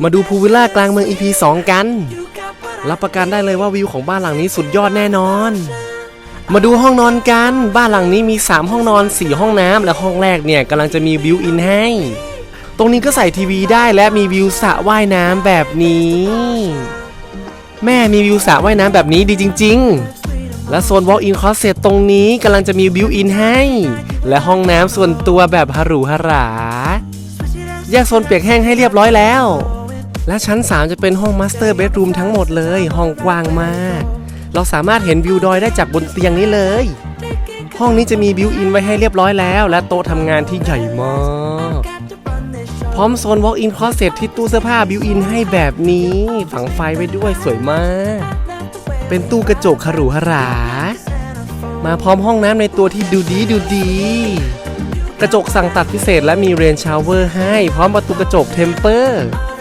มาดูพูลวิลล่ากลางเมือง EP 2 กัน รับประกันได้เลยว่าวิวของบ้านหลังนี้สุดยอดแน่นอน มาดูห้องนอนกัน บ้านหลังนี้มี 3 ห้องนอน 4 ห้องน้ำและห้องแรกเนี่ยกำลังจะมีบิวอินให้ ตรงนี้ก็ใส่ทีวีได้และมีวิวสระว่ายน้ำแบบนี้ แม่มีวิวสระว่ายน้ำแบบนี้ดีจริง ๆ และโซน Walk-in Closet ตรงนี้กำลังจะมีบิวอินให้ และห้องน้ำส่วนตัวแบบหรูหราแยกโซนเปียกแห้งให้เรียบร้อยแล้ว และชั้น 3 จะเป็นห้องมาสเตอร์เบดรูมทั้งหมดเลย ห้องกว้างมาก เราสามารถเห็นวิวดอยได้จากบนเตียงนี้เลย ห้องนี้จะมีบิวอินไว้ให้เรียบร้อยแล้ว และโต๊ะทำงานที่ใหญ่มาก พร้อมโซน Walk-in Closet ที่ตู้เสื้อผ้าบิวอินให้แบบนี้ ฝังไฟไว้ด้วยสวยมาก เป็นตู้กระจกขรุหรา มาพร้อมห้องน้ำในตัวที่ดูดีดูดีกระจกสั่งตัดพิเศษและมีเรนชาวเวอร์ให้ พร้อมประตูกระจกเทมเปอร์